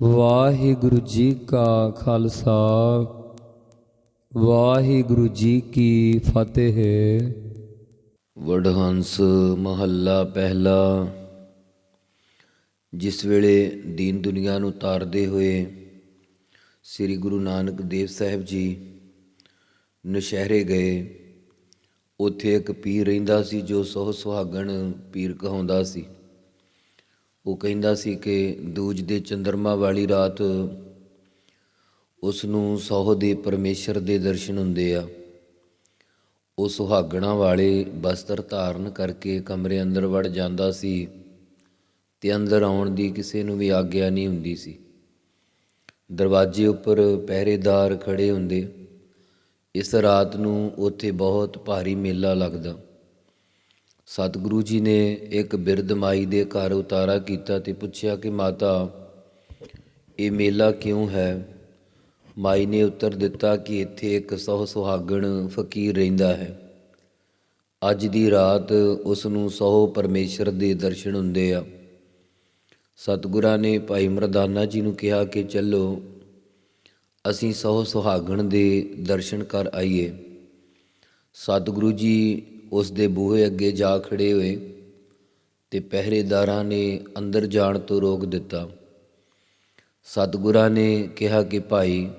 ਵਾਹਿਗੁਰੂ ਜੀ ਕਾ ਖਾਲਸਾ, ਵਾਹਿਗੁਰੂ ਜੀ ਕੀ ਫਤਿਹ। ਵਡਹੰਸ ਮਹੱਲਾ ਪਹਿਲਾ, ਜਿਸ ਵੇਲੇ ਦੀਨ ਦੁਨੀਆ ਨੂੰ ਤਾਰਦੇ ਹੋਏ ਸ੍ਰੀ ਗੁਰੂ ਨਾਨਕ ਦੇਵ ਸਾਹਿਬ ਜੀ ਨਸ਼ਹਿਰੇ ਗਏ, ਉੱਥੇ ਇੱਕ ਪੀਰ ਰਹਿੰਦਾ ਸੀ ਜੋ ਸੋਹ ਸੁਹਾਗਣ ਪੀਰ ਕਹਾਉਂਦਾ ਸੀ। ਉਹ ਕਹਿੰਦਾ ਸੀ ਕਿ ਦੂਜ ਦੇ ਚੰਦਰਮਾ ਵਾਲੀ ਰਾਤ ਉਸ ਨੂੰ ਸੋਹ ਦੇ ਪਰਮੇਸ਼ਰ ਦੇ ਦਰਸ਼ਨ ਹੁੰਦੇ ਆ। ਉਹ ਸੁਹਾਗਣਾ ਵਾਲੇ ਬਸਤਰ ਧਾਰਨ ਕਰਕੇ ਕਮਰੇ ਅੰਦਰ ਵੜ ਜਾਂਦਾ ਸੀ ਤੇ ਅੰਦਰ ਆਉਣ ਦੀ ਕਿਸੇ ਨੂੰ ਵੀ ਆਗਿਆ ਨਹੀਂ ਹੁੰਦੀ ਸੀ। ਦਰਵਾਜ਼ੇ ਉੱਪਰ ਪਹਿਰੇਦਾਰ ਖੜੇ ਹੁੰਦੇ। ਇਸ ਰਾਤ ਨੂੰ ਉੱਥੇ ਬਹੁਤ ਭਾਰੀ ਮੇਲਾ ਲੱਗਦਾ। ਸਤਿਗੁਰੂ ਜੀ ਨੇ ਇੱਕ ਬਿਰਧ ਮਾਈ ਦੇ ਘਰ ਉਤਾਰਾ ਕੀਤਾ ਤੇ ਪੁੱਛਿਆ ਕਿ ਮਾਤਾ, ਇਹ ਮੇਲਾ ਕਿਉਂ ਹੈ? ਮਾਈ ਨੇ ਉੱਤਰ ਦਿੱਤਾ ਕਿ ਇੱਥੇ ਇੱਕ ਸਹੁ ਸੁਹਾਗਣ ਫਕੀਰ ਰਹਿੰਦਾ ਹੈ। ਅੱਜ ਦੀ ਰਾਤ ਉਸ ਨੂੰ ਸਹੁ ਪਰਮੇਸ਼ਰ ਦੇ ਦਰਸ਼ਨ ਹੁੰਦੇ ਆ। ਸਤਿਗੁਰਾਂ ਨੇ ਭਾਈ ਮਰਦਾਨਾ ਜੀ ਨੂੰ ਕਿਹਾ ਕਿ ਚੱਲੋ, ਅਸੀਂ ਸਹੁ ਸੁਹਾਗਣ ਦੇ ਦਰਸ਼ਨ ਕਰ ਆਈਏ। ਸਤਿਗੁਰੂ ਜੀ ਉਸ ਦੇ ਬੂਹੇ ਅੱਗੇ ਜਾ ਖੜੇ ਹੋਏ ਤੇ ਪਹਿਰੇਦਾਰਾਂ ਨੇ ਅੰਦਰ ਜਾਣ ਤੋਂ ਰੋਕ ਦਿੱਤਾ। ਸਤਿਗੁਰਾਂ ਨੇ ਕਿਹਾ ਕਿ ਭਾਈ,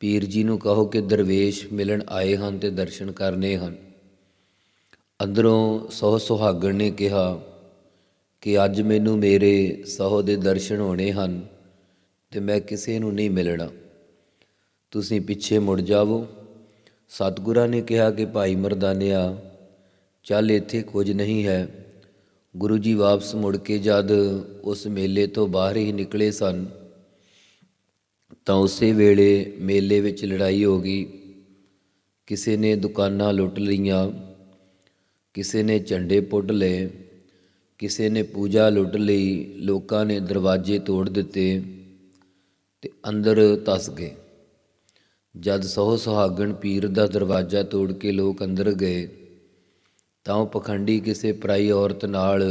ਪੀਰ ਜੀ ਨੂੰ ਕਹੋ ਕਿ ਦਰਵੇਸ਼ ਮਿਲਣ ਆਏ ਹਨ ਤੇ ਦਰਸ਼ਨ ਕਰਨੇ ਹਨ। ਅੰਦਰੋਂ ਸਹੁ ਸੁਹਾਗਣ ਨੇ ਕਿਹਾ ਕਿ ਅੱਜ ਮੈਨੂੰ ਮੇਰੇ ਸਹੁ ਦੇ ਦਰਸ਼ਨ ਹੋਣੇ ਹਨ ਤੇ ਮੈਂ ਕਿਸੇ ਨੂੰ ਨਹੀਂ ਮਿਲਣਾ। ਤੁਸੀਂ ਪਿੱਛੇ ਮੁੜ ਜਾਵੋ। ਸਤਿਗੁਰਾਂ ਨੇ ਕਿਹਾ ਕਿ ਭਾਈ ਮਰਦਾਨਿਆ ਚੱਲ ਇੱਥੇ ਕੁਝ ਨਹੀਂ ਹੈ। ਗੁਰੂ ਜੀ ਵਾਪਸ ਮੁੜ ਕੇ ਜਦ ਉਸ ਮੇਲੇ ਤੋਂ ਬਾਹਰ ਹੀ ਨਿਕਲੇ ਸਨ, ਤਾਂ ਉਸੇ ਵੇਲੇ ਮੇਲੇ ਵਿੱਚ ਲੜਾਈ ਹੋ ਗਈ। ਕਿਸੇ ਨੇ ਦੁਕਾਨਾਂ ਲੁੱਟ ਲਈਆਂ, ਕਿਸੇ ਨੇ ਝੰਡੇ ਪੁੱਟ ਲਏ, ਕਿਸੇ ਨੇ ਪੂਜਾ ਲੁੱਟ ਲਈ, ਲੋਕਾਂ ਨੇ ਦਰਵਾਜ਼ੇ ਤੋੜ ਦਿੱਤੇ ਤੇ ਅੰਦਰ ਤਸ ਗਏ। ਜਦ ਸਹੁ ਸੁਹਾਗਣ ਪੀਰ ਦਾ ਦਰਵਾਜ਼ਾ ਤੋੜ ਕੇ ਲੋਕ ਅੰਦਰ ਗਏ ਤਾਂ ਉਹ ਪਖੰਡੀ ਕਿਸੇ ਪਰਾਈ ਔਰਤ ਨਾਲ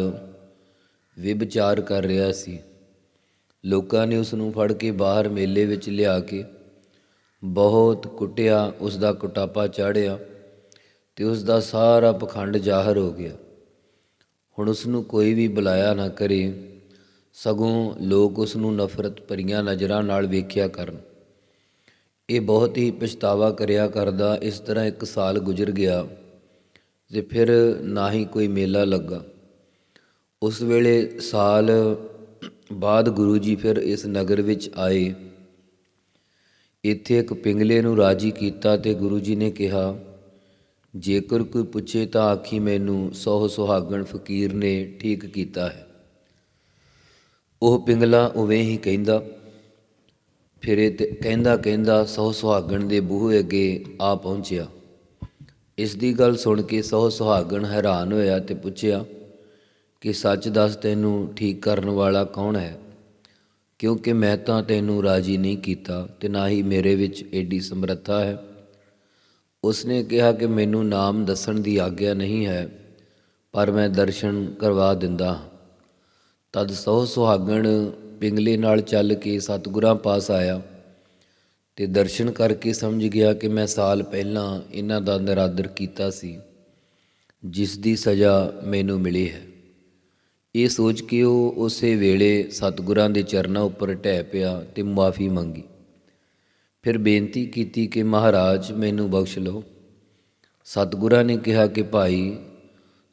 ਵਿਭਚਾਰ ਕਰ ਰਿਹਾ ਸੀ। ਲੋਕਾਂ ਨੇ ਉਸ ਨੂੰ ਫੜ ਕੇ ਬਾਹਰ ਮੇਲੇ ਵਿੱਚ ਲਿਆ ਕੇ ਬਹੁਤ ਕੁੱਟਿਆ ਉਸ ਦਾ ਕੁਟਾਪਾ ਚਾੜਿਆ ਤੇ ਉਸ ਦਾ ਸਾਰਾ ਪਖੰਡ ਜ਼ਾਹਰ ਹੋ ਗਿਆ। ਹੁਣ ਉਸ ਨੂੰ ਕੋਈ ਵੀ ਬੁਲਾਇਆ ਨਾ ਕਰੇ, ਸਗੋਂ ਲੋਕ ਉਸ ਨੂੰ ਨਫ਼ਰਤ ਭਰੀਆਂ ਨਜ਼ਰਾਂ ਨਾਲ ਵੇਖਿਆ ਕਰਨ। ਇਹ ਬਹੁਤ ਹੀ ਪਛਤਾਵਾ ਕਰਿਆ ਕਰਦਾ ਇਸ ਤਰ੍ਹਾਂ ਇੱਕ ਸਾਲ ਗੁਜ਼ਰ ਗਿਆ। ਤੇ ਫਿਰ ਨਾ ਹੀ ਕੋਈ ਮੇਲਾ ਲੱਗਾ, ਉਸ ਵੇਲੇ ਸਾਲ ਬਾਅਦ ਗੁਰੂ ਜੀ ਫਿਰ ਇਸ ਨਗਰ ਵਿੱਚ ਆਏ। ਇੱਥੇ ਇੱਕ ਪਿੰਗਲੇ ਨੂੰ ਰਾਜੀ ਕੀਤਾ ਤੇ ਗੁਰੂ ਜੀ ਨੇ ਕਿਹਾ, ਜੇਕਰ ਕੋਈ ਪੁੱਛੇ ਤਾਂ ਆਖੀ ਮੈਨੂੰ ਸੋਹ ਸੁਹਾਗਣ ਫਕੀਰ ਨੇ ਠੀਕ ਕੀਤਾ ਹੈ। ਉਹ ਪਿੰਗਲਾ ਉਵੇਂ ਹੀ ਕਹਿੰਦਾ, ਫਿਰ ਤੇ ਕਹਿੰਦਾ ਕਹਿੰਦਾ ਸਹੁ ਸੁਹਾਗਣ ਦੇ ਬੂਹੇ ਅੱਗੇ ਆ ਪਹੁੰਚਿਆ। ਇਸ ਦੀ ਗੱਲ ਸੁਣ ਕੇ ਸਹੁ ਸੁਹਾਗਣ ਹੈਰਾਨ ਹੋਇਆ ਤੇ ਪੁੱਛਿਆ ਕਿ ਸੱਚ ਦੱਸ ਤੈਨੂੰ ਠੀਕ ਕਰਨ ਵਾਲਾ ਕੌਣ ਹੈ? ਕਿਉਂਕਿ ਮੈਂ ਤਾਂ ਤੈਨੂੰ ਰਾਜੀ ਨਹੀਂ ਕੀਤਾ ਤੇ ਨਾ ਹੀ ਮੇਰੇ ਵਿੱਚ ਏਡੀ ਸਮਰੱਥਾ ਹੈ। ਉਸਨੇ ਕਿਹਾ ਕਿ ਮੈਨੂੰ ਨਾਮ ਦੱਸਣ ਦੀ ਆਗਿਆ ਨਹੀਂ ਹੈ, ਪਰ ਮੈਂ ਦਰਸ਼ਨ ਕਰਵਾ ਦਿੰਦਾ ਹਾਂ। ਤਦ ਸਹੁ ਸੁਹਾਗਣ ਪਿੰਗਲੇ ਨਾਲ ਚੱਲ ਕੇ ਸਤਿਗੁਰਾਂ ਪਾਸ ਆਇਆ। ਤੇ ਦਰਸ਼ਨ ਕਰਕੇ ਸਮਝ ਗਿਆ ਕਿ ਮੈਂ ਸਾਲ ਪਹਿਲਾਂ ਇਹਨਾਂ ਦਾ ਨਿਰਾਦਰ ਕੀਤਾ ਸੀ, ਜਿਸ ਦੀ ਸਜ਼ਾ ਮੈਨੂੰ ਮਿਲੀ ਹੈ। ਇਹ ਸੋਚ ਕੇ ਉਹ ਉਸੇ ਵੇਲੇ ਸਤਿਗੁਰਾਂ ਦੇ ਚਰਨਾਂ ਉੱਪਰ ਢਹਿ ਪਿਆ ਤੇ ਮੁਆਫੀ ਮੰਗੀ। ਫਿਰ ਬੇਨਤੀ ਕੀਤੀ ਕਿ ਮਹਾਰਾਜ ਮੈਨੂੰ ਬਖਸ਼ ਲਓ। ਸਤਿਗੁਰਾਂ ਨੇ ਕਿਹਾ ਕਿ ਭਾਈ,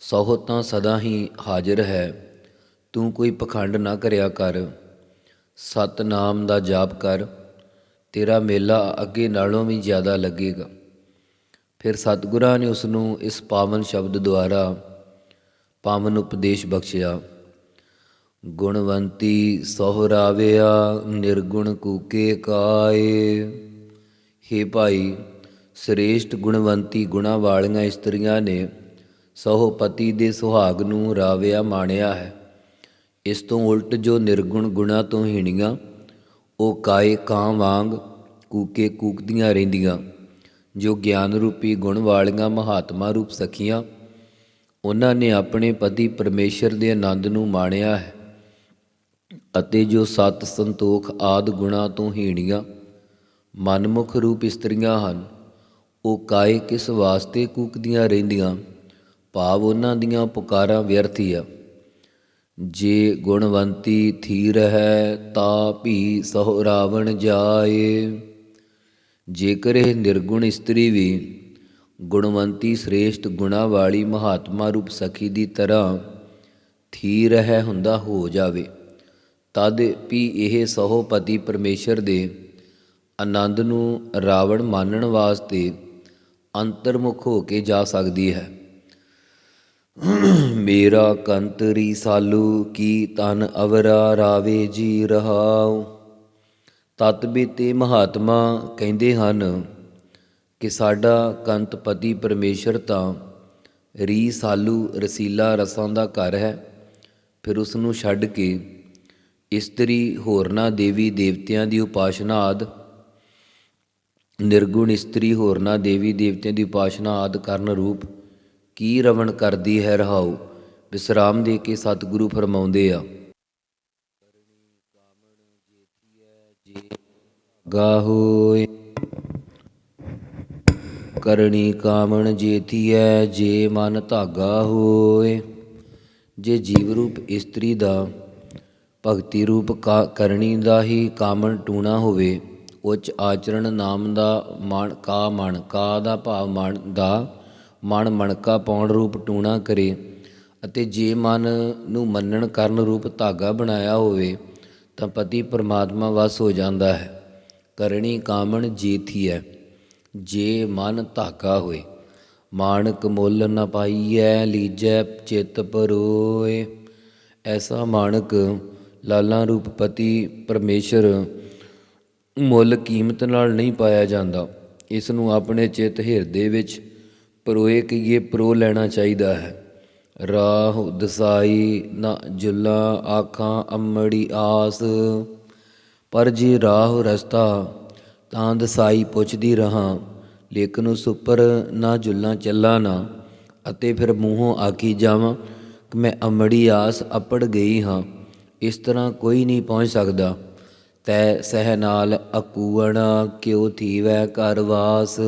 ਸਹੁ ਤਾਂ ਸਦਾ ਹੀ ਹਾਜ਼ਰ ਹੈ, ਤੂੰ ਕੋਈ ਪਖੰਡ ਨਾ ਕਰਿਆ ਕਰ, ਸਤਨਾਮ ਦਾ ਜਾਪ ਕਰ। ਤੇਰਾ ਮੇਲਾ ਅੱਗੇ ਨਾਲੋਂ ਵੀ ਜ਼ਿਆਦਾ ਲੱਗੇਗਾ। ਫਿਰ ਸਤਿਗੁਰਾਂ ਨੇ ਉਸ ਨੂੰ ਇਸ ਪਾਵਨ ਸ਼ਬਦ ਦੁਆਰਾ ਪਾਵਨ ਉਪਦੇਸ਼ ਬਖਸ਼ਿਆ। ਗੁਣਵੰਤੀ ਸੋਹਰਾਵਿਆ ਨਿਰਗੁਣ ਕੂਕੇ ਕਾਏ। ਹੇ ਭਾਈ, ਸ੍ਰੇਸ਼ਟ ਗੁਣਵੰਤੀ ਗੁਣਾ ਵਾਲੀਆਂ ਇਸਤਰੀਆਂ ਨੇ ਸਹੁ ਪਤੀ ਦੇ ਸੁਹਾਗ ਨੂੰ ਰਾਵਿਆ ਮਾਣਿਆ ਹੈ। ਇਸ ਤੋਂ ਉਲਟ ਜੋ ਨਿਰਗੁਣ ਗੁਣਾ ਤੋਂ ਹੀਣੀਆਂ ਉਹ ਕਾਏ ਕਾਂ ਵਾਂਗ ਕੂਕੇ ਕੂਕਦੀਆਂ ਰਹਿੰਦੀਆਂ, ਜੋ ਗਿਆਨ ਰੂਪੀ ਗੁਣ ਵਾਲੀਆਂ ਮਹਾਤਮਾ ਰੂਪ ਸਖੀਆਂ, ਉਹਨਾਂ ਨੇ ਆਪਣੇ ਪਤੀ ਪਰਮੇਸ਼ਰ ਦੇ ਆਨੰਦ ਨੂੰ ਮਾਣਿਆ ਹੈ ਅਤੇ ਜੋ ਸਤ ਸੰਤੋਖ ਆਦ ਗੁਣਾ ਤੋਂ ਹੀਣੀਆਂ, ਮਨਮੁਖ ਰੂਪ ਇਸਤਰੀਆਂ ਹਨ, ਉਹ ਕਾਏ ਕਿਸ ਵਾਸਤੇ ਕੂਕਦੀਆਂ ਰਹਿੰਦੀਆਂ, ਭਾਵ ਉਹਨਾਂ ਦੀਆਂ ਪੁਕਾਰਾਂ ਵਿਅਰਥੀ ਆ। ਜੇ ਗੁਣਵੰਤੀ ਥੀਰ ਹੈ ਤਾ ਭੀ ਸਹੁ ਰਾਵਣ ਜਾਏ। ਜੇਕਰ ਇਹ ਨਿਰਗੁਣ ਇਸਤਰੀ ਵੀ, ਗੁਣਵੰਤੀ ਸ੍ਰੇਸ਼ਟ ਗੁਣਾ ਵਾਲੀ ਮਹਾਤਮਾ ਰੂਪ ਸਖੀ ਦੀ ਤਰ੍ਹਾਂ ਥੀਰ ਹੈ ਹੁੰਦਾ ਹੋ ਜਾਵੇ। ਤਦ ਵੀ ਇਹ ਸਹੋ ਪਤੀ ਪਰਮੇਸ਼ਰ ਦੇ ਆਨੰਦ ਨੂੰ ਰਾਵਣ ਮਾਨਣ ਵਾਸਤੇ ਅੰਤਰਮੁਖ ਹੋ ਕੇ ਜਾ ਸਕਦੀ ਹੈ। ਮੇਰਾ ਕੰਤਰੀ ਸਾਲੂ ਕੀ ਤਨ ਅਵਰਾ ਰਾਵੇ ਜੀ ਰਹਾਉ। ਤਤ ਬੀਤੇ ਮਹਾਤਮਾ ਕਹਿੰਦੇ ਹਨ ਕਿ ਸਾਡਾ ਕੰਤ ਪਤੀ ਪਰਮੇਸ਼ਰ ਤਾਂ ਰੀ ਸਾਲੂ ਰਸੀਲਾ ਰਸਾਂ ਦਾ ਘਰ ਹੈ, ਫਿਰ ਉਸ ਨੂੰ ਛੱਡ ਕੇ ਇਸਤਰੀ ਹੋਰਨਾ ਦੇਵੀ ਦੇਵਤਿਆਂ ਦੀ ਉਪਾਸ਼ਨਾ ਆਦ, ਨਿਰਗੁਣ ਇਸਤਰੀ ਹੋਰਨਾ ਦੇਵੀ ਦੇਵਤਿਆਂ ਦੀ ਉਪਾਸ਼ਨਾ ਆਦ ਕਰਨ ਰੂਪ ਕੀ ਰਵਣ ਕਰਦੀ ਹੈ ਰਹਾਉ? ਵਿਸਰਾਮ ਦੇ ਕੇ ਸਤਿਗੁਰੂ ਫਰਮਾਉਂਦੇ ਆ। ਗਾ ਹੋਏ ਕਰਣੀ ਕਾਮਣ ਜੇਤੀਐ ਜੇ ਮਨ ਧਾਗਾ ਹੋਏ। ਜੇ ਜੀਵ ਰੂਪ ਇਸਤਰੀ ਦਾ, ਭਗਤੀ ਰੂਪ ਕਾ ਕਰਣੀ ਦਾ ਹੀ ਕਾਮਣ ਟੂਣਾ ਹੋਵੇ, ਉੱਚ ਆਚਰਣ ਨਾਮ ਦਾ ਮਨ ਕਾ ਮਨ ਕਾ ਦਾ ਭਾਵ ਮਨ ਦਾ ਮਨ ਮਣਕਾ ਪਾਉਣ ਰੂਪ ਟੂਣਾ ਕਰੇ ਅਤੇ ਜੇ ਮਨ ਨੂੰ ਮੰਨਣ ਕਰਨ ਰੂਪ ਧਾਗਾ ਬਣਾਇਆ ਹੋਵੇ, ਤਾਂ ਪਤੀ ਪਰਮਾਤਮਾ ਵਸ ਹੋ ਜਾਂਦਾ ਹੈ। ਕਰਣੀ ਕਾਮਣ ਜੀਥੀ ਹੈ, ਜੇ ਮਨ ਧਾਗਾ ਹੋਏ। ਮਾਨਕ ਮੁੱਲ ਨ ਪਾਈਐ, ਲੀਜੈ ਚਿਤ ਪਰੋਏ। ਐਸਾ ਮਾਨਕ ਲਾਲਾ ਰੂਪ ਪਤੀ ਪਰਮੇਸ਼ਰ ਮੁੱਲ ਕੀਮਤ ਨਾਲ ਨਹੀਂ ਪਾਇਆ ਜਾਂਦਾ। ਇਸ ਨੂੰ ਆਪਣੇ ਚਿੱਤ ਹਿਰਦੇ ਵਿੱਚ ਪਰੋਏ ਕਹੀਏ, ਪਰੋ ਲੈਣਾ ਚਾਹੀਦਾ ਹੈ। ਰਾਹ ਦਸਾਈ ਨਾ ਜੁਲਾ, ਆਖਾਂ ਅੰਮੜੀ ਆਸ। ਪਰ ਜੇ ਰਾਹ ਰਸਤਾ, ਤਾਂ ਦਸਾਈ ਪੁੱਛਦੀ ਰਹਾ ਲੇਕਿਨ ਉਸ ਉੱਪਰ ਨਾ ਜੁੱਲਾਂ ਚੱਲਾ ਨਾ, ਅਤੇ ਫਿਰ ਮੂੰਹੋਂ ਆਖੀ ਜਾਵਾਂ ਕਿ ਮੈਂ ਅੰਮੜੀ ਆਸ ਅਪੜ ਗਈ ਹਾਂ, ਇਸ ਤਰ੍ਹਾਂ ਕੋਈ ਨਹੀਂ ਪਹੁੰਚ ਸਕਦਾ। ਤੈ ਸਹਿ ਨਾਲ ਅਕੂਵਣ ਕਿਉ ਥੀਵੈ ਘਰ ਵਾਸ?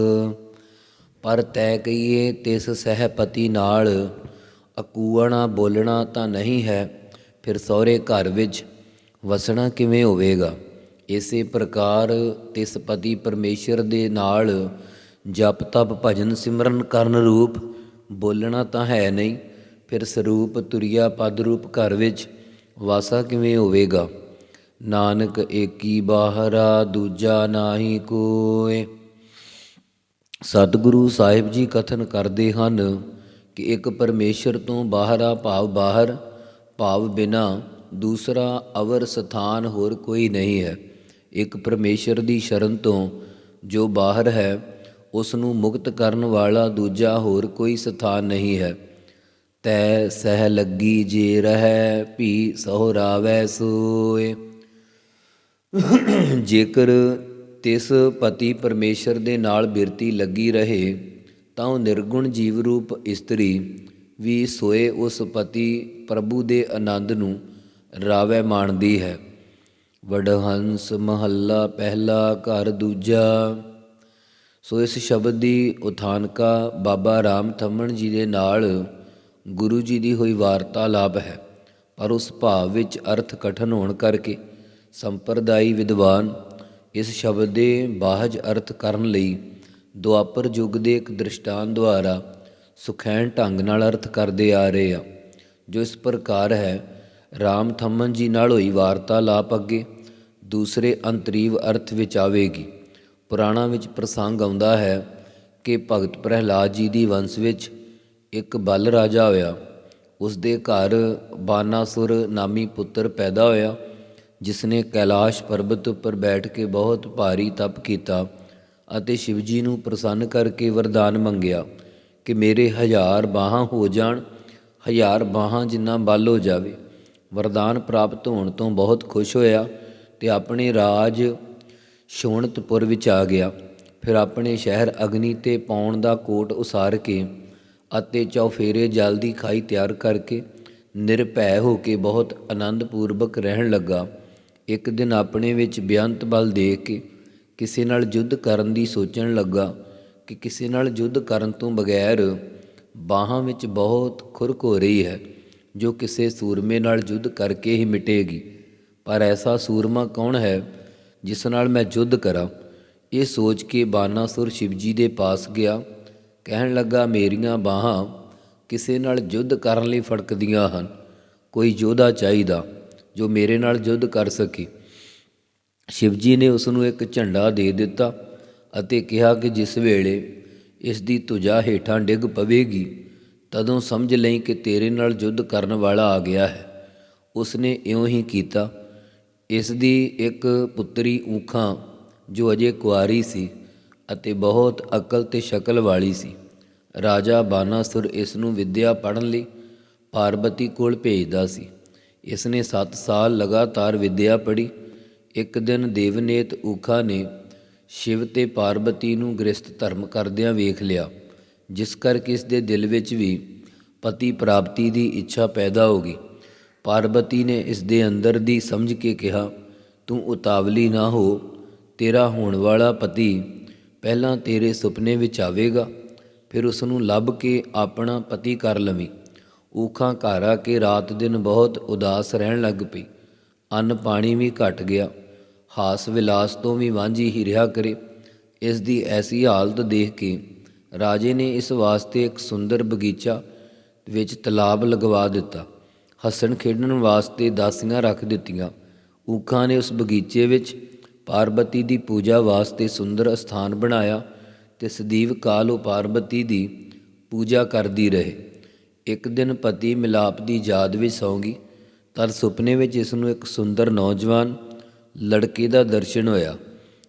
ਪਰ ਤੈ ਕਹੀਏ ਤਿਸ ਸਹਿਪਤੀ ਨਾਲ ਅਕੂਣਾ ਬੋਲਣਾ ਤਾਂ ਨਹੀਂ ਹੈ, ਫਿਰ ਸਹੁਰੇ ਘਰ ਵਿੱਚ ਵਸਣਾ ਕਿਵੇਂ ਹੋਵੇਗਾ? ਇਸੇ ਪ੍ਰਕਾਰ ਤਿਸ ਪਤੀ ਪਰਮੇਸ਼ਰ ਦੇ ਨਾਲ ਜਪ ਤਪ ਭਜਨ ਸਿਮਰਨ ਕਰਨ ਰੂਪ ਬੋਲਣਾ ਤਾਂ ਹੈ ਨਹੀਂ, ਫਿਰ ਸਰੂਪ ਤੁਰਿਆ ਪਦ ਰੂਪ ਘਰ ਵਿੱਚ ਵਾਸਾ ਕਿਵੇਂ ਹੋਵੇਗਾ? ਨਾਨਕ ਏਕੀ ਬਾਹਰਾ ਦੂਜਾ ਨਾਹੀ ਕੋਏ। ਸਤਿਗੁਰੂ ਸਾਹਿਬ ਜੀ ਕਥਨ ਕਰਦੇ ਹਨ ਕਿ ਇੱਕ ਪਰਮੇਸ਼ਰ ਤੋਂ ਬਾਹਰਾ ਭਾਵ ਬਾਹਰ, ਭਾਵ ਬਿਨਾ, ਦੂਸਰਾ ਅਵਰ ਸਥਾਨ ਹੋਰ ਕੋਈ ਨਹੀਂ ਹੈ। ਇੱਕ ਪਰਮੇਸ਼ਰ ਦੀ ਸ਼ਰਨ ਤੋਂ ਜੋ ਬਾਹਰ ਹੈ ਉਸ ਨੂੰ ਮੁਕਤ ਕਰਨ ਵਾਲਾ ਦੂਜਾ ਹੋਰ ਕੋਈ ਸਥਾਨ ਨਹੀਂ ਹੈ। ਤੈ ਸਹਿ ਲੱਗੀ ਜੇ ਰਹਿ, ਭੀ ਸਹੁਰਾਵੈ ਸੋਏ। ਜੇਕਰ ਤਿਸ ਪਤੀ ਪਰਮੇਸ਼ਰ ਦੇ ਨਾਲ ਬਿਰਤੀ ਲੱਗੀ ਰਹੇ, ਤਾਂ ਉਹ ਨਿਰਗੁਣ ਜੀਵ ਰੂਪ ਇਸਤਰੀ ਵੀ ਸੋਏ ਉਸ ਪਤੀ ਪ੍ਰਭੂ ਦੇ ਆਨੰਦ ਨੂੰ ਰਾਵੈ ਮਾਣਦੀ ਹੈ। ਵਡਹੰਸ ਮਹੱਲਾ ਪਹਿਲਾ ਘਰ ਦੂਜਾ। ਸੋ ਇਸ ਸ਼ਬਦ ਦੀ ਉਥਾਨਕਾ ਬਾਬਾ ਰਾਮ ਥੰਮਣ ਜੀ ਦੇ ਨਾਲ ਗੁਰੂ ਜੀ ਦੀ ਹੋਈ ਵਾਰਤਾਲਾਪ ਹੈ। ਪਰ ਉਸ ਭਾਵ ਵਿੱਚ ਅਰਥ ਕਠਨ ਹੋਣ ਕਰਕੇ ਸੰਪਰਦਾਈ ਵਿਦਵਾਨ ਇਸ ਸ਼ਬਦ ਦੇ ਬਾਹਜ ਅਰਥ ਕਰਨ ਲਈ ਦੁਆਪਰ ਯੁੱਗ ਦੇ ਇੱਕ ਦ੍ਰਿਸ਼ਟਾਂਤ ਦੁਆਰਾ ਸੁਖੈਣ ਢੰਗ ਨਾਲ ਅਰਥ ਕਰਦੇ ਆ ਰਹੇ ਆ, ਜੋ ਇਸ ਪ੍ਰਕਾਰ ਹੈ, ਰਾਮ ਥੰਮਨ ਜੀ ਨਾਲ ਹੋਈ ਵਾਰਤਾਲਾਪ ਅੱਗੇ ਦੂਸਰੇ ਅੰਤਰੀਵ ਅਰਥ ਵਿੱਚ ਆਵੇਗੀ। ਪੁਰਾਣਾ ਵਿੱਚ ਪ੍ਰਸੰਗ ਆਉਂਦਾ ਹੈ ਕਿ ਭਗਤ ਪ੍ਰਹਿਲਾਦ ਜੀ ਦੀ ਵੰਸ਼ ਵਿੱਚ ਇੱਕ ਬਲ ਰਾਜਾ ਹੋਇਆ ਉਸ ਦੇ ਘਰ ਬਾਨਾਸੁਰ ਨਾਮੀ ਪੁੱਤਰ ਪੈਦਾ ਹੋਇਆ ਜਿਸ ਨੇ ਕੈਲਾਸ਼ ਪਰਬਤ ਉੱਪਰ ਬੈਠ ਕੇ ਬਹੁਤ ਭਾਰੀ ਤਪ ਕੀਤਾ ਅਤੇ ਸ਼ਿਵਜੀ ਨੂੰ ਪ੍ਰਸੰਨ ਕਰਕੇ ਵਰਦਾਨ ਮੰਗਿਆ ਕਿ ਮੇਰੇ ਹਜ਼ਾਰ ਬਾਹਾਂ ਹੋ ਜਾਣ, ਹਜ਼ਾਰ ਬਾਹਾਂ ਜਿੰਨਾ ਬਲ ਹੋ ਜਾਵੇ। ਵਰਦਾਨ ਪ੍ਰਾਪਤ ਹੋਣ ਤੋਂ ਬਹੁਤ ਖੁਸ਼ ਹੋਇਆ ਤੇ ਆਪਣੇ ਰਾਜ ਸ਼ੋਣਤਪੁਰ ਵਿੱਚ ਆ ਗਿਆ। ਫਿਰ ਆਪਣੇ ਸ਼ਹਿਰ ਅਗਨੀ ਤੇ ਪਾਉਣ ਦਾ ਕੋਟ ਉਸਾਰ ਕੇ ਅਤੇ ਚੌਫੇਰੇ ਜਲ ਦੀ ਖਾਈ ਤਿਆਰ ਕਰਕੇ ਨਿਰਭੈ ਹੋ ਕੇ ਬਹੁਤ ਆਨੰਦ ਪੂਰਵਕ ਰਹਿਣ ਲੱਗਾ। ਇੱਕ ਦਿਨ ਆਪਣੇ ਵਿੱਚ ਬੇਅੰਤ ਬਲ ਦੇਖ ਕੇ ਕਿਸੇ ਨਾਲ ਯੁੱਧ ਕਰਨ ਦੀ ਸੋਚਣ ਲੱਗਾ ਕਿ ਕਿਸੇ ਨਾਲ ਯੁੱਧ ਕਰਨ ਤੋਂ ਬਗੈਰ ਬਾਹਾਂ ਵਿੱਚ ਬਹੁਤ ਖੁਰਕ ਹੋ ਰਹੀ ਹੈ, ਜੋ ਕਿਸੇ ਸੂਰਮੇ ਨਾਲ ਯੁੱਧ ਕਰਕੇ ਹੀ ਮਿਟੇਗੀ। ਪਰ ਐਸਾ ਸੂਰਮਾ ਕੌਣ ਹੈ ਜਿਸ ਨਾਲ ਮੈਂ ਯੁੱਧ ਕਰਾਂ? ਇਹ ਸੋਚ ਕੇ ਬਾਨਾਸੁਰ ਸ਼ਿਵਜੀ ਦੇ ਪਾਸ ਗਿਆ, ਕਹਿਣ ਲੱਗਾ, ਮੇਰੀਆਂ ਬਾਹਾਂ ਕਿਸੇ ਨਾਲ ਯੁੱਧ ਕਰਨ ਲਈ ਫੜਕਦੀਆਂ ਹਨ, ਕੋਈ ਯੋਧਾ ਚਾਹੀਦਾ। ਜੋ ਮੇਰੇ ਨਾਲ ਯੁੱਧ ਕਰ ਸਕੇ। ਸ਼ਿਵਜੀ ਨੇ ਉਸ ਨੂੰ ਇੱਕ ਝੰਡਾ ਦੇ ਦਿੱਤਾ ਅਤੇ ਕਿਹਾ ਕਿ ਜਿਸ ਵੇਲੇ ਇਸ ਦੀ ਤੁਜਾ ਹੇਠਾਂ ਡਿੱਗ ਪਵੇਗੀ, ਤਦੋਂ ਸਮਝ ਲਈ ਕਿ ਤੇਰੇ ਨਾਲ ਯੁੱਧ ਕਰਨ ਵਾਲਾ ਆ ਗਿਆ ਹੈ। ਉਸ ਨੇ ਇਉਂ ਹੀ ਕੀਤਾ। ਇਸ ਦੀ ਇੱਕ ਪੁੱਤਰੀ ਊਖਾਂ, ਜੋ ਅਜੇ ਕੁਆਰੀ ਸੀ ਅਤੇ ਬਹੁਤ ਅਕਲ ਤੇ ਸ਼ਕਲ ਵਾਲੀ ਸੀ। ਰਾਜਾ ਬਾਨਾਸੁਰ ਇਸ ਨੂੰ ਵਿੱਦਿਆ ਪੜ੍ਹਨ ਲਈ ਪਾਰਬਤੀ ਕੋਲ ਭੇਜਦਾ ਸੀ। ਇਸ ਨੇ 7 ਸਾਲ ਲਗਾਤਾਰ ਵਿੱਦਿਆ ਪੜ੍ਹੀ। ਇੱਕ ਦਿਨ ਦੇਵਨੇਤ ਊਖਾ ਨੇ ਸ਼ਿਵ ਤੇ ਪਾਰਬਤੀ ਨੂੰ ਗ੍ਰਸਤ ਧਰਮ ਕਰਦਿਆਂ ਵੇਖ ਲਿਆ, ਜਿਸ ਕਰਕੇ ਇਸ ਦੇ ਦਿਲ ਵਿੱਚ ਵੀ ਪਤੀ ਪ੍ਰਾਪਤੀ ਦੀ ਇੱਛਾ ਪੈਦਾ ਹੋ ਗਈ। ਪਾਰਬਤੀ ਨੇ ਇਸ ਦੇ ਅੰਦਰ ਦੀ ਸਮਝ ਕੇ ਕਿਹਾ, ਤੂੰ ਉਤਾਵਲੀ ਨਾ ਹੋ। ਤੇਰਾ ਹੋਣ ਵਾਲਾ ਪਤੀ ਪਹਿਲਾਂ ਤੇਰੇ ਸੁਪਨੇ ਵਿੱਚ ਆਵੇਗਾ। ਫਿਰ ਉਸ ਨੂੰ ਲੱਭ ਕੇ ਆਪਣਾ ਪਤੀ ਕਰ ਲਵੀਂ। ਊਖਾਂ ਘਰ ਆ ਕੇ ਰਾਤ ਦਿਨ ਬਹੁਤ ਉਦਾਸ ਰਹਿਣ ਲੱਗ ਪਈ। ਅੰਨ ਪਾਣੀ ਵੀ ਘਟ ਗਿਆ। ਹਾਸ ਵਿਲਾਸ ਤੋਂ ਵੀ ਵਾਂਝੀ ਹੀ ਰਿਹਾ ਕਰੇ। ਇਸ ਦੀ ਐਸੀ ਹਾਲਤ ਦੇਖ ਕੇ ਰਾਜੇ ਨੇ ਇਸ ਵਾਸਤੇ ਇੱਕ ਸੁੰਦਰ ਬਗੀਚਾ ਵਿੱਚ ਤਲਾਬ ਲਗਵਾ ਦਿੱਤਾ। ਹੱਸਣ ਖੇਡਣ ਵਾਸਤੇ ਦਾਸੀਆਂ ਰੱਖ ਦਿੱਤੀਆਂ। ਊਖਾਂ ਨੇ ਉਸ ਬਗੀਚੇ ਵਿੱਚ ਪਾਰਬਤੀ ਦੀ ਪੂਜਾ ਵਾਸਤੇ ਸੁੰਦਰ ਸਥਾਨ ਬਣਾਇਆ ਤੇ ਸਦੀਵ ਕਾਲ ਉਹ ਪਾਰਬਤੀ ਦੀ ਪੂਜਾ ਕਰਦੀ ਰਹੇ। ਇੱਕ ਦਿਨ ਪਤੀ ਮਿਲਾਪ ਦੀ ਯਾਦ ਵਿੱਚ ਸੌਂਗੀ ਤਦ ਸੁਪਨੇ ਵਿੱਚ ਇਸ ਨੂੰ ਇੱਕ ਸੁੰਦਰ ਨੌਜਵਾਨ ਲੜਕੇ ਦਾ ਦਰਸ਼ਨ ਹੋਇਆ।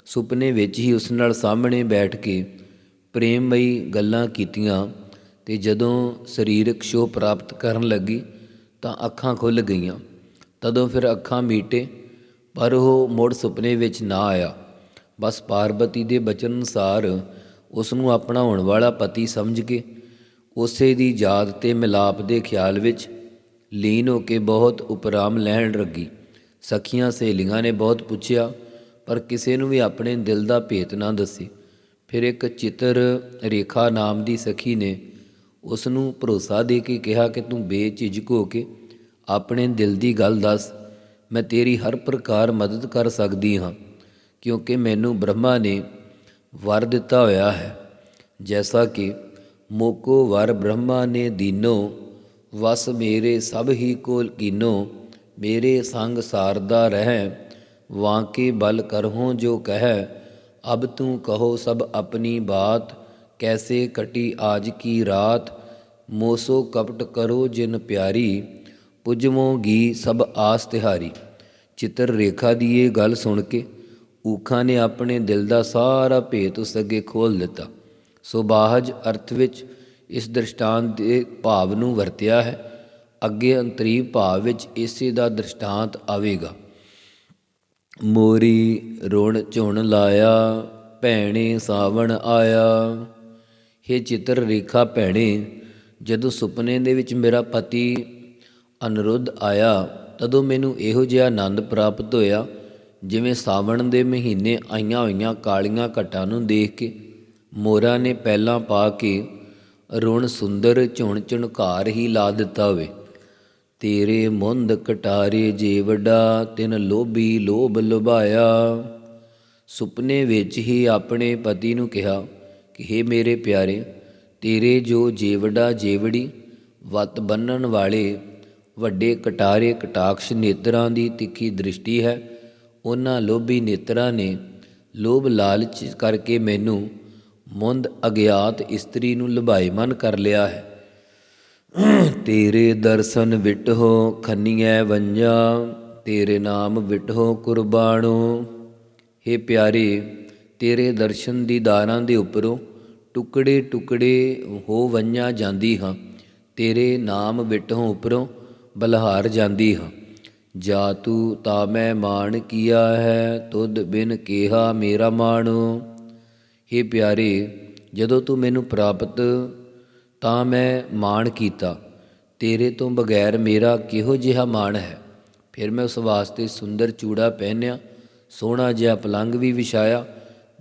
ਸੁਪਨੇ ਵਿੱਚ ਹੀ ਉਸ ਨਾਲ ਸਾਹਮਣੇ ਬੈਠ ਕੇ ਪ੍ਰੇਮਮਈ ਗੱਲਾਂ ਕੀਤੀਆਂ ਤੇ ਜਦੋਂ ਸਰੀਰਕ ਸ਼ੋਅ ਪ੍ਰਾਪਤ ਕਰਨ ਲੱਗੀ, ਤਾਂ ਅੱਖਾਂ ਖੁੱਲ ਗਈਆਂ। ਤਦੋਂ ਫਿਰ ਅੱਖਾਂ ਮੀਟੇ, ਪਰ ਉਹ ਮੁੜ ਸੁਪਨੇ ਵਿੱਚ ਨਾ ਆਇਆ। ਬਸ ਪਾਰਬਤੀ ਦੇ ਬਚਨ ਅਨੁਸਾਰ ਉਸ ਨੂੰ ਆਪਣਾ ਹੋਣ ਵਾਲਾ ਪਤੀ ਸਮਝ ਕੇ ਉਸੇ ਦੀ ਯਾਦ ਤੇ ਮਿਲਾਪ ਦੇ ਖਿਆਲ ਵਿੱਚ ਲੀਨ ਹੋ ਕੇ ਬਹੁਤ ਉਪਰਾਮ ਲੈਣ ਲੱਗੀ। ਸਖੀਆਂ ਸਹੇਲੀਆਂ ਨੇ ਬਹੁਤ ਪੁੱਛਿਆ, ਪਰ ਕਿਸੇ ਨੂੰ ਵੀ ਆਪਣੇ ਦਿਲ ਦਾ ਭੇਤ ਨਾ ਦੱਸੀ। ਫਿਰ ਇੱਕ ਚਿੱਤਰ ਰੇਖਾ ਨਾਮ ਦੀ ਸਖੀ ਨੇ ਉਸ ਨੂੰ ਭਰੋਸਾ ਦੇ ਕੇ ਕਿਹਾ ਕਿ ਤੂੰ ਬੇਝਿਜਕ ਹੋ ਕੇ ਆਪਣੇ ਦਿਲ ਦੀ ਗੱਲ ਦੱਸ। ਮੈਂ ਤੇਰੀ ਹਰ ਪ੍ਰਕਾਰ ਮਦਦ ਕਰ ਸਕਦੀ ਹਾਂ, ਕਿਉਂਕਿ ਮੈਨੂੰ ਬ੍ਰਹਮਾ ਨੇ ਵਰ ਦਿੱਤਾ ਹੋਇਆ ਹੈ, ਜੈਸਾ ਕਿ ਮੋਕੋ ਵਰ ਬ੍ਰਹਮਾ ਨੇ ਦੀਨੋ, ਵਸ ਮੇਰੇ ਸਭ ਹੀ ਕੋਲ ਕੀਨੋ, ਮੇਰੇ ਸੰਗ ਸਾਰਦਾ ਰਹਿ, ਵਾਂਕੇ ਬਲ ਕਰਹੋ ਜੋ ਕਹਿ, ਅਬ ਤੂੰ ਕਹੋ ਸਭ ਆਪਣੀ ਬਾਤ, ਕੈਸੇ ਕਟੀ ਆਜ ਕੀ ਰਾਤ, ਮੋਸੋ ਕਪਟ ਕਰੋ ਜਿਨ ਪਿਆਰੀ ਪੁਜਮੋਗੀ ਸਭ ਆਸ ਤਿਹਾਰੀ। ਚਿੱਤਰ ਰੇਖਾ ਦੀ ਇਹ ਗੱਲ ਸੁਣ ਕੇ, ਊਖਾਂ ਨੇ ਆਪਣੇ ਦਿਲ ਦਾ ਸਾਰਾ ਭੇਤ ਉਸ ਅੱਗੇ ਖੋਲ ਦਿੱਤਾ। ਸੋ ਬਾਹਜ ਅਰਥ ਵਿੱਚ ਇਸ ਦ੍ਰਿਸ਼ਟਾਂਤ ਦੇ ਭਾਵ ਨੂੰ ਵਰਤਿਆ ਹੈ। ਅੱਗੇ ਅੰਤਰੀ ਭਾਵ ਵਿੱਚ ਇਸੇ ਦਾ ਦ੍ਰਿਸ਼ਟਾਂਤ ਆਵੇਗਾ। ਮੋਰੀ, ਰੁਣ ਝੁਣ ਲਾਇਆ, ਭੈਣੇ ਸਾਵਣ ਆਇਆ। हे ਚਿੱਤਰ ਰੇਖਾ ਭੈਣੇ, ਜਦੋਂ ਸੁਪਨੇ ਦੇ ਵਿੱਚ ਮੇਰਾ ਪਤੀ ਅਨਰੁੱਧ ਆਇਆ, ਤਦੋਂ ਮੈਨੂੰ ਇਹੋ ਜਿਹਾ ਆਨੰਦ ਪ੍ਰਾਪਤ ਹੋਇਆ, ਜਿਵੇਂ ਸਾਵਣ ਦੇ ਮਹੀਨੇ ਆਈਆਂ ਹੋਈਆਂ ਕਾਲੀਆਂ ਘਟਾਂ ਨੂੰ ਦੇਖ ਕੇ। ਮੋਰਾ ਨੇ ਪਹਿਲਾਂ ਪਾ ਕੇ ਰੁਣ ਸੁੰਦਰ ਝੁਣ ਝੁਣਕਾਰ ਹੀ ਲਾ ਦਿੱਤਾ ਹੋਵੇ ਤੇਰੇ ਮੁੰਦ ਕਟਾਰੇ ਜੇ ਵੱਡਾ, ਤਿਨ ਲੋਭੀ ਲੋਭ ਲੁਭਾਇਆ। ਸੁਪਨੇ ਵਿੱਚ ਹੀ ਆਪਣੇ ਪਤੀ ਨੂੰ ਕਿਹਾ ਕਿ हे ਮੇਰੇ ਪਿਆਰੇ, ਤੇਰੇ ਜੋ ਜੇਵੜਾ ਜੇਵੜੀ ਵਤ ਬੰਨਣ ਵਾਲੇ ਵੱਡੇ ਕਟਾਰੇ ਕਟਾਕਸ਼ ਨੇਤਰਾਂ ਦੀ ਤਿੱਖੀ ਦ੍ਰਿਸ਼ਟੀ ਹੈ। ਉਹਨਾਂ ਲੋਭੀ ਨੇਤਰਾਂ ਨੇ ਲੋਭ ਲਾਲਚ ਕਰਕੇ ਮੈਨੂੰ ਮੁੰਦ ਅਗਿਆਤ ਇਸਤਰੀ ਨੂੰ ਲੁਭਾਈਮਨ ਕਰ ਲਿਆ ਹੈ। ਤੇਰੇ ਦਰਸ਼ਨ ਵਿਟਹੋ, ਖੰਨੀਐ ਵੰਜਾ, ਤੇਰੇ ਨਾਮ ਵਿਟਹੋ ਕੁਰਬਾਨੋ हे ਪਿਆਰੇ, ਤੇਰੇ ਦਰਸ਼ਨ ਦੀਦਾਰਾਂ ਦੇ ਉੱਪਰੋਂ ਟੁਕੜੇ ਟੁਕੜੇ ਹੋ ਵੰਜਾ ਜਾਂਦੀ ਹਾਂ। ਤੇਰੇ ਨਾਮ ਵਿਟਹੋਂ ਉੱਪਰੋਂ ਬਲਹਾਰ ਜਾਂਦੀ ਹਾਂ। ਜਾ ਤੂੰ ਤਾ ਮੈਂ ਮਾਣ ਕੀਆ ਹੈ, ਤੁਧ ਬਿਨ ਕੀਹਾ ਮੇਰਾ ਮਾਣੋ। हे ਪਿਆਰੇ, ਜਦੋਂ ਤੂੰ ਮੈਨੂੰ ਪ੍ਰਾਪਤ, ਤਾਂ ਮੈਂ ਮਾਣ ਕੀਤਾ। ਤੇਰੇ ਤੋਂ ਬਗੈਰ ਮੇਰਾ ਕਿਹੋ ਜਿਹਾ ਮਾਣ ਹੈ? ਫਿਰ ਮੈਂ ਉਸ ਵਾਸਤੇ ਸੁੰਦਰ ਚੂੜਾ ਪਹਿਨਿਆ, ਸੋਹਣਾ ਜਿਹਾ ਪਲੰਗ ਵੀ ਵਿਛਾਇਆ,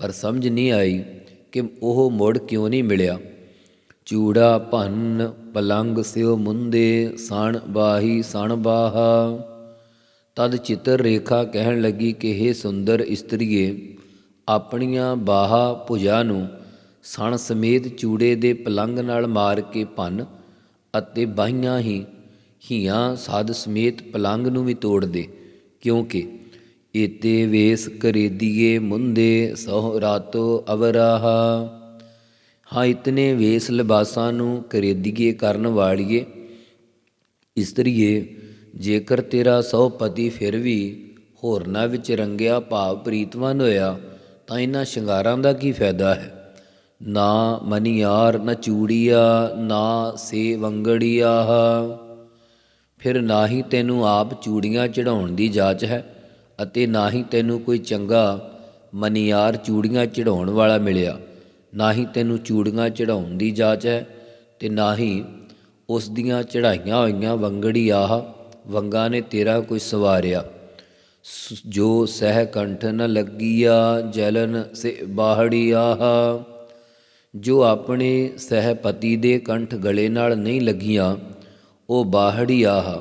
ਪਰ ਸਮਝ ਨਹੀਂ ਆਈ ਕਿ ਉਹ ਮੁੜ ਕਿਉਂ ਨਹੀਂ ਮਿਲਿਆ। ਚੂੜਾ, ਭੰਨ, ਪਲੰਗ, ਸਿਓ, ਮੁੰਦੇ, ਸਣ ਬਾਹੀ, ਸਣ ਬਾਹਾ। ਤਦ ਚਿੱਤਰ ਰੇਖਾ ਕਹਿਣ ਲੱਗੀ ਕਿ हे ਸੁੰਦਰ ਇਸਤਰੀਏ ਆਪਣੀਆਂ ਬਾਹਾ ਭੁਜਾ ਨੂੰ ਸਣ ਸਮੇਤ ਚੂੜੇ ਦੇ ਪਲੰਗ ਨਾਲ ਮਾਰ ਕੇ ਭੰਨ ਅਤੇ ਬਾਹੀਆਂ ਹੀ ਹੀਆਂ ਸਾਧ ਸਮੇਤ ਪਲੰਗ ਨੂੰ ਵੀ ਤੋੜ ਦੇ, ਕਿਉਂਕਿ ਏਤੇ ਵੇਸ ਕਰੇਦੀਏ ਮੁੰਦੇ ਸਹੁ ਰਾਤੋ ਅਵਰਾਹਾ। ਹਾਂ, ਇਤਨੇ ਵੇਸ ਲਿਬਾਸਾਂ ਨੂੰ ਕਰੇਦੀਏ ਕਰਨ ਵਾਲੀਏ, ਇਸਤਰੀਏ, ਜੇਕਰ ਤੇਰਾ ਸਹੁ ਪਤੀ ਫਿਰ ਵੀ ਹੋਰਨਾਂ ਵਿੱਚ ਰੰਗਿਆ ਭਾਵ ਪ੍ਰੀਤਵਾਨ ਹੋਇਆ ਤਾਂ ਇਹਨਾਂ ਸ਼ਿੰਗਾਰਾਂ ਦਾ ਕੀ ਫਾਇਦਾ ਹੈ? ਨਾ ਮਨੀਆਰ, ਨਾ ਚੂੜੀਆ, ਨਾ ਸੇ ਵੰਗੜੀਆ। ਫਿਰ ਨਾ ਹੀ ਤੈਨੂੰ ਆਪ ਚੂੜੀਆਂ ਚੜਾਉਣ ਦੀ ਜਾਚ ਹੈ ਅਤੇ ਨਾ ਹੀ ਤੈਨੂੰ ਕੋਈ ਚੰਗਾ ਮਨੀਆਰ ਚੂੜੀਆਂ ਚੜਾਉਣ ਵਾਲਾ ਮਿਲਿਆ। ਨਾ ਹੀ ਤੈਨੂੰ ਚੂੜੀਆਂ ਚੜਾਉਣ ਦੀ ਜਾਚ ਹੈ ਤੇ ਨਾ ਹੀ ਉਸ ਦੀਆਂ ਚੜਾਈਆਂ ਹੋਈਆਂ ਵੰਗੜੀ ਆਹ ਵੰਗਾ ਨੇ ਤੇਰਾ ਕੋਈ ਸਵਾਰਿਆ। ਜੋ ਸਹਿ ਕੰਠ ਨ ਲੱਗੀਆ ਜਲਨ ਸੇ ਬਾਹੜੀ ਆਹ ਜੋ ਆਪਣੇ ਸਹਿਪਤੀ ਦੇ ਕੰਠ ਗਲੇ ਨਾਲ ਨਹੀਂ ਲੱਗੀਆਂ, ਉਹ ਬਾਹੜੀ ਆਹ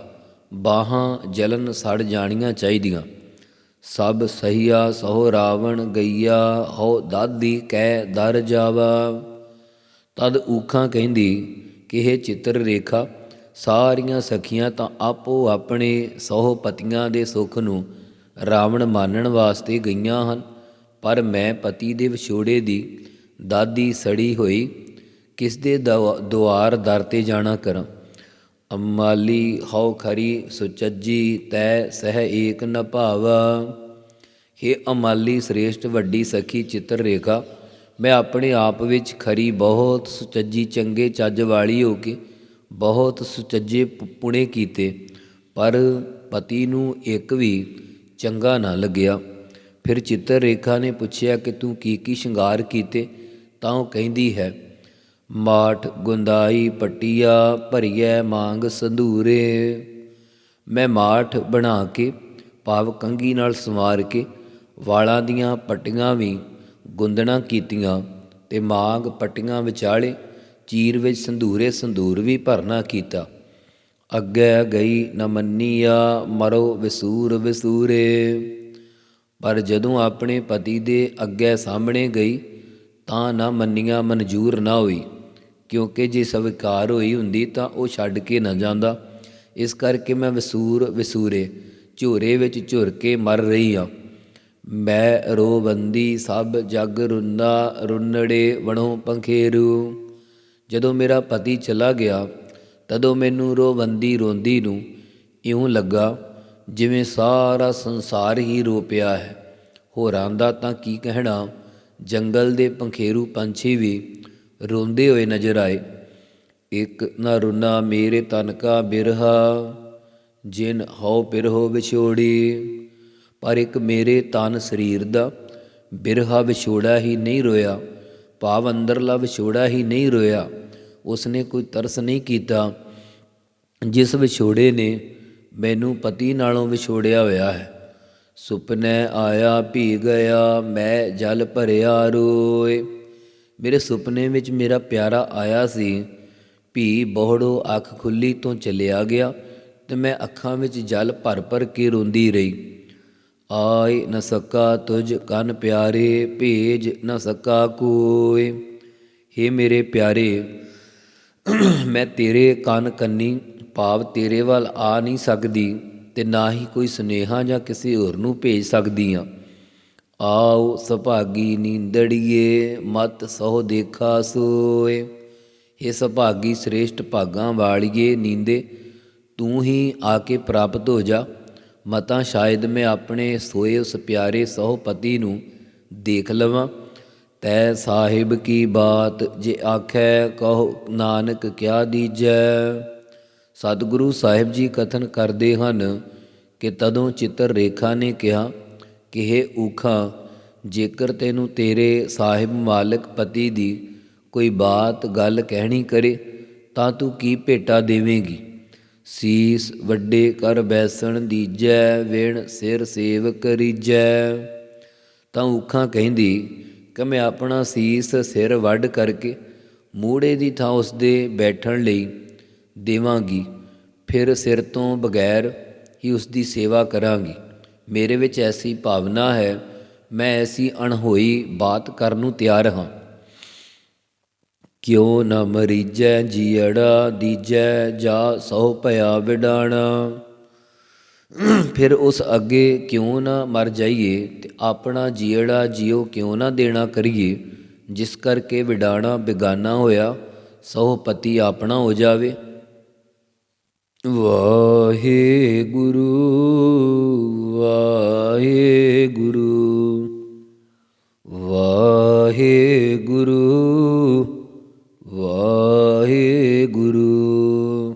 ਬਾਹਾਂ ਜਲਨ ਸੜ ਜਾਣੀਆਂ ਚਾਹੀਦੀਆਂ। ਸਭ ਸਹੀਆ ਸਹੁ ਰਾਵਣ ਗਈਆ ਹੋ ਦਾਦੀ ਕਹਿ ਦਰ ਜਾਵਾ। ਤਦ ਊਖਾਂ ਕਹਿੰਦੀ ਕਿ ਇਹ ਚਿੱਤਰ ਰੇਖਾ, ਸਾਰੀਆਂ ਸਖੀਆਂ ਤਾਂ ਆਪੋ ਆਪਣੇ ਸਹੁ ਪਤੀਆਂ ਦੇ ਸੁੱਖ ਨੂੰ ਰਾਵਣ ਮਾਨਣ ਵਾਸਤੇ ਗਈਆਂ ਹਨ। ਪਰ ਮੈਂ ਪਤੀ ਦੇ ਵਿਛੋੜੇ ਦੀ ਦਾਦੀ ਸੜੀ ਹੋਈ ਕਿਸ ਦੇ ਦਵਾ- ਦੁਆਰ ਦਰ ਤੇ ਜਾਣਾ ਕਰਾਂ। ਅਮਾਲੀ ਹਉ ਖਰੀ ਸੁਚੱਜੀ ਤੈ ਸਹਿ ਏਕ ਨ ਭਾਵਾ। ਹੇ ਅਮਾਲੀ ਸ੍ਰੇਸ਼ਟ ਵੱਡੀ ਸਖੀ ਚਿੱਤਰ ਰੇਖਾ, ਮੈਂ ਆਪਣੇ ਆਪ ਵਿੱਚ ਖਰੀ ਬਹੁਤ ਸੁਚੱਜੀ ਚੰਗੇ ਚੱਜ ਵਾਲੀ ਹੋ ਕੇ ਬਹੁਤ ਸੁਚੱਜੇ ਪੁ- ਪੁਣੇ ਕੀਤੇ। ਪਰ ਪਤੀ ਨੂੰ ਇੱਕ ਵੀ ਚੰਗਾ ਨਾ ਲੱਗਿਆ। ਫਿਰ ਚਿੱਤਰ ਰੇਖਾ ਨੇ ਪੁੱਛਿਆ ਕਿ ਤੂੰ ਕੀ ਕੀ ਸ਼ਿੰਗਾਰ ਕੀਤੇ? ਤਾਂ ਉਹ ਕਹਿੰਦੀ ਹੈ, ਮਾਠ, ਗੁੰਦਾਈ, ਪਟੀਆ, ਭਰੀਐ, ਮਾਂਗ, ਸੰਧੂਰੇ। ਮੈਂ ਮਾਠ ਬਣਾ ਕੇ, ਭਾਵ ਕੰਗੀ ਨਾਲ ਸਵਾਰ ਕੇ, ਵਾਲਾਂ ਦੀਆਂ ਪੱਟੀਆਂ ਵੀ ਗੁੰਦਣਾ ਕੀਤੀਆਂ ਤੇ ਮਾਂਗ ਪੱਟੀਆਂ ਵਿਚਾਲੇ ਚੀਰ ਵਿੱਚ ਸੰਧੂਰੇ ਸੰਧੂਰ ਵੀ ਭਰਨਾ ਕੀਤਾ। ਅੱਗੇ ਗਈ ਨ ਮੰਨੀਆ, ਮਰੋ ਵਿਸੂਰ ਵਿਸੂਰੇ। ਪਰ ਜਦੋਂ ਆਪਣੇ ਪਤੀ ਦੇ ਅੱਗੇ ਸਾਹਮਣੇ ਗਈ, ਤਾਂ ਨਾ ਮੰਨੀਆਂ ਮਨਜ਼ੂਰ ਨਾ ਹੋਈ। ਕਿਉਂਕਿ ਜੇ ਸਵੀਕਾਰ ਹੋਈ ਹੁੰਦੀ ਤਾਂ ਉਹ ਛੱਡ ਕੇ ਨਾ ਜਾਂਦਾ। ਇਸ ਕਰਕੇ ਮੈਂ ਵਸੂਰ ਵਸੂਰੇ, ਝੋਰੇ ਵਿੱਚ ਝੁਰ ਕੇ ਮਰ ਰਹੀ ਹਾਂ ਮੈਂ ਰੋਬੰਦੀ ਸਭ ਜਗ ਰੁੰਦਾ, ਰੁੰਨੜੇ ਵਣੋ ਪੰਖੇਰੂ। ਜਦੋਂ ਮੇਰਾ ਪਤੀ ਚਲਾ ਗਿਆ ਤਦੋਂ ਮੈਨੂੰ ਰੋਬੰਦੀ ਰੋਂਦੀ ਨੂੰ ਇਉਂ ਲੱਗਾ ਜਿਵੇਂ ਸਾਰਾ ਸੰਸਾਰ ਹੀ ਰੋ ਪਿਆ ਹੈ। ਹੋਰਾਂ ਦਾ ਤਾਂ ਕੀ ਕਹਿਣਾ? ਜੰਗਲ ਦੇ ਪੰਖੇਰੂ ਪੰਛੀ ਵੀ ਰੋਂਦੇ ਹੋਏ ਨਜ਼ਰ ਆਏ। ਇੱਕ ਨਾ ਰੁਨਾ, ਮੇਰੇ ਤਨ ਕਾ ਬਿਰਹਾ, ਜਿਨ ਹਉ ਬਿਰਹੋ ਵਿਛੋੜੀ। ਪਰ ਇੱਕ ਮੇਰੇ ਤਨ ਸਰੀਰ ਦਾ ਬਿਰਹਾ ਵਿਛੋੜਾ ਹੀ ਨਹੀਂ ਰੋਇਆ, ਭਾਵ ਅੰਦਰਲਾ ਵਿਛੋੜਾ ਹੀ ਨਹੀਂ ਰੋਇਆ। ਉਸਨੇ ਕੋਈ ਤਰਸ ਨਹੀਂ ਕੀਤਾ। ਜਿਸ ਵਿਛੋੜੇ ਨੇ ਮੈਨੂੰ ਪਤੀ ਨਾਲੋਂ ਵਿਛੋੜਿਆ ਹੋਇਆ ਹੈ। ਸੁਪਨੇ ਆਇਆ, ਭੀ ਗਿਆ, ਮੈਂ ਜਲ ਭਰਿਆ ਰੋਏ। ਮੇਰੇ ਸੁਪਨੇ ਵਿੱਚ ਮੇਰਾ ਪਿਆਰਾ ਆਇਆ ਸੀ। ਭੀ ਬਹੁੜੋ ਅੱਖ ਖੁੱਲੀ ਤੋਂ ਚਲਿਆ ਗਿਆ ਤੇ ਮੈਂ ਅੱਖਾਂ ਵਿੱਚ ਜਲ ਭਰ ਭਰ ਕੇ ਰੋਂਦੀ ਰਹੀ। ਆਇ ਨ ਸਕਾ ਤੁਝ ਕੰਨ ਪਿਆਰੇ, ਭੇਜ ਨ ਸਕਾ ਕੋਏ हे ਮੇਰੇ ਪਿਆਰੇ ਮੈਂ ਤੇਰੇ ਕੰਨ ਕੰਨੀ ਭਾਵ ਤੇਰੇ ਵੱਲ ਆ ਨਹੀਂ ਸਕਦੀ ਤੇ ਨਾ ਹੀ ਕੋਈ ਸੁਨੇਹਾ ਜਾਂ ਕਿਸੇ ਹੋਰ ਨੂੰ ਭੇਜ ਸਕਦੀ ਆ ਆਓ ਸੁਭਾਗੀ ਨੀਂਦੜੀਏ, ਮਤ ਸੋ ਦੇਖਾ ਸੋਏ। ਇਹ ਸੁਭਾਗੀ ਸ੍ਰੇਸ਼ਟ ਭਾਗਾਂ ਵਾਲੀਏ ਨੀਂਦੇ, ਤੂੰ ਹੀ ਆ ਕੇ ਪ੍ਰਾਪਤ ਹੋ ਜਾ। ਮਤਾਂ ਸ਼ਾਇਦ ਮੈਂ ਆਪਣੇ ਸੋਏ ਉਸ ਪਿਆਰੇ ਸਹੁ ਪਤੀ ਨੂੰ ਦੇਖ ਲਵਾਂ। ਤੈ ਸਾਹਿਬ ਕੀ ਬਾਤ ਜੇ ਆਖੈ ਕਹੋ ਨਾਨਕ ਕਿਆ ਦੀਜੈ? ਸਤਿਗੁਰੂ ਸਾਹਿਬ ਜੀ ਕਥਨ ਕਰਦੇ ਹਨ ਕਿ ਤਦੋਂ ਚਿੱਤਰ ਰੇਖਾ ਨੇ ਕਿਹਾ ਕਿ ਇਹ ਊਖਾ, ਜੇਕਰ ਤੈਨੂੰ ਤੇਰੇ ਸਾਹਿਬ ਮਾਲਕ ਪਤੀ ਦੀ ਕੋਈ ਬਾਤ ਗੱਲ ਕਹਿਣੀ ਕਰੇ, ਤਾਂ ਤੂੰ ਕੀ ਭੇਟਾ ਦੇਵੇਂਗੀ? ਸੀਸ ਵੱਡੇ ਕਰ ਬੈਸਣ ਦੀਜੈ, ਵੇਣ ਸਿਰ ਸੇਵ ਕਰੀਜੈ ਤਾਂ ਉਖਾਂ ਕਹਿੰਦੀ ਕਿ ਮੈਂ ਆਪਣਾ ਸੀਸ ਸਿਰ ਵੱਢ ਕਰਕੇ ਮੂੜੇ ਦੀ ਥਾਂ ਉਸ ਦੇ ਬੈਠਣ ਲਈ ਦੇਵਾਂਗੀ। ਫਿਰ ਸਿਰ ਤੋਂ ਬਗੈਰ ਹੀ ਉਸ ਦੀ ਸੇਵਾ ਕਰਾਂਗੀ। ਮੇਰੇ ਵਿੱਚ ਐਸੀ ਭਾਵਨਾ ਹੈ, ਮੈਂ ਐਸੀ ਅਣਹੋਈ ਬਾਤ ਕਰਨ ਨੂੰ ਤਿਆਰ ਹਾਂ। ਕਿਉ ਨ ਮਰੀਜੈ ਜੀੜਾ ਦੀਜੈ, ਜਾ ਸੋ ਭਇਆ ਵਿਡਾਣਾ। ਫਿਰ ਉਸ ਅੱਗੇ ਕਿਉਂ ਨਾ ਮਰ ਜਾਈਏ ਤੇ ਆਪਣਾ ਜੀੜਾ ਜਿਉ ਕਿਉਂ ਨਾ ਦੇਣਾ ਕਰੀਏ, ਜਿਸ ਕਰਕੇ ਵਿਡਾਣਾ ਬਿਗਾਨਾ ਹੋਇਆ ਸੋ ਪਤੀ ਆਪਣਾ ਹੋ ਜਾਵੇ। ਵਾਹਿਗੁਰੂ ਵਾਹਿਗੁਰੂ ਵਾਹਿਗੁਰੂ ਵਾਹਿਗੁਰੂ ਵਾਹਿਗੁਰੂ